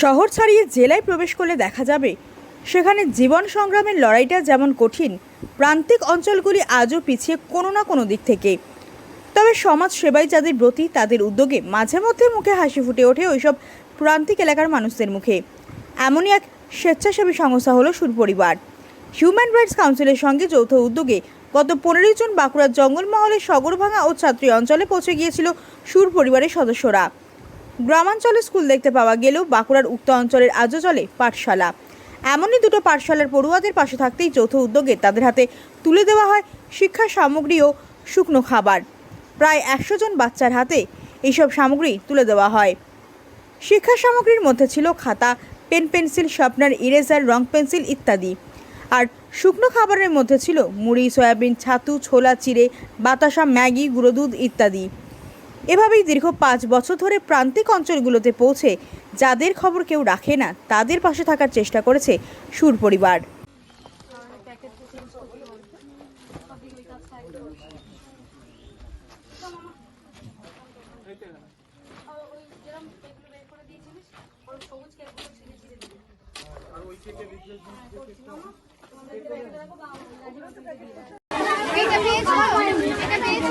শহর ছাড়িয়ে জেলায় প্রবেশ করলে দেখা যাবে, সেখানে জীবন সংগ্রামের লড়াইটা যেমন কঠিন, প্রান্তিক অঞ্চলগুলি আজও পিছিয়ে কোনো না কোনো দিক থেকে। তবে সমাজ সেবায় যাদের ব্রতী, তাদের উদ্যোগে মাঝে মধ্যে মুখে হাসি ফুটে ওঠে ওইসব প্রান্তিক এলাকার মানুষদের মুখে। এমনই এক স্বেচ্ছাসেবী সংস্থা হলো সুর পরিবার। হিউম্যান রাইটস কাউন্সিলের সঙ্গে যৌথ উদ্যোগে গত পনেরোই জুন বাঁকুড়ার জঙ্গলমহলের সগরভাঙা ও ছাত্রী অঞ্চলে পৌঁছে গিয়েছিল সুর পরিবারের সদস্যরা। গ্রামাঞ্চলে স্কুল দেখতে পাওয়া গেলেও বাঁকুড়ার উক্ত অঞ্চলের আজও চলে পাঠশালা। এমনই দুটো পাঠশালার পড়ুয়াদের পাশে থাকতেই যৌথ উদ্যোগে তাদের হাতে তুলে দেওয়া হয় শিক্ষা সামগ্রী ও শুকনো খাবার। প্রায় একশো জন বাচ্চার হাতে এইসব সামগ্রী তুলে দেওয়া হয়। শিক্ষা সামগ্রীর মধ্যে ছিল খাতা, পেন, পেন্সিল, শার্পনার, ইরেজার, রং পেন্সিল ইত্যাদি। আর শুকনো খাবারের মধ্যে ছিল মুড়ি, সয়াবিন, ছাতু, ছোলা, চিড়ে, বাতাসা, ম্যাগি, গুঁড়ো দুধ ইত্যাদি। এভাবেই দীর্ঘ পাঁচ বছর ধরে প্রান্তিক অঞ্চলগুলোতে পৌঁছে যাদের খবর কেউ রাখে না, তাদের পাশে থাকার চেষ্টা করেছে সুর পরিবার। এটা পেয়েছ? এটা পেয়েছ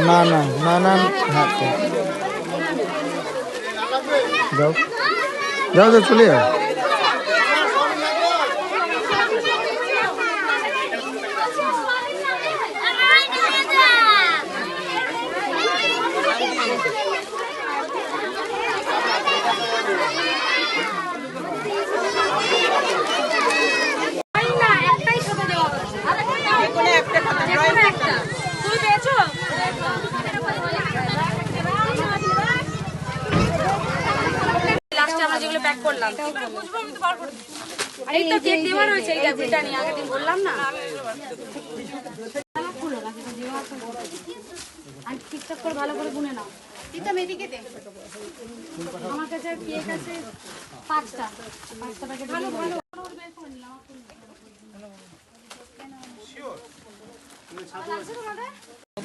না না না না হ্যাঁ তো। যাও যাও যাও চলে যাও লাস্টে আমরা যেগুলো প্যাক করলাম। এই তো কেক দেওয়া রয়েছে এই ডাবলটা নিয়ে আগের দিন বললাম না। আর ঠিকঠাক করে ভালো করে গুনে নাও। প্রীতম এদিকে দে। আমার কাছে কেক আছে পাঁচটা। পাঁচটা প্যাকেট ভালো ভালো। শিওর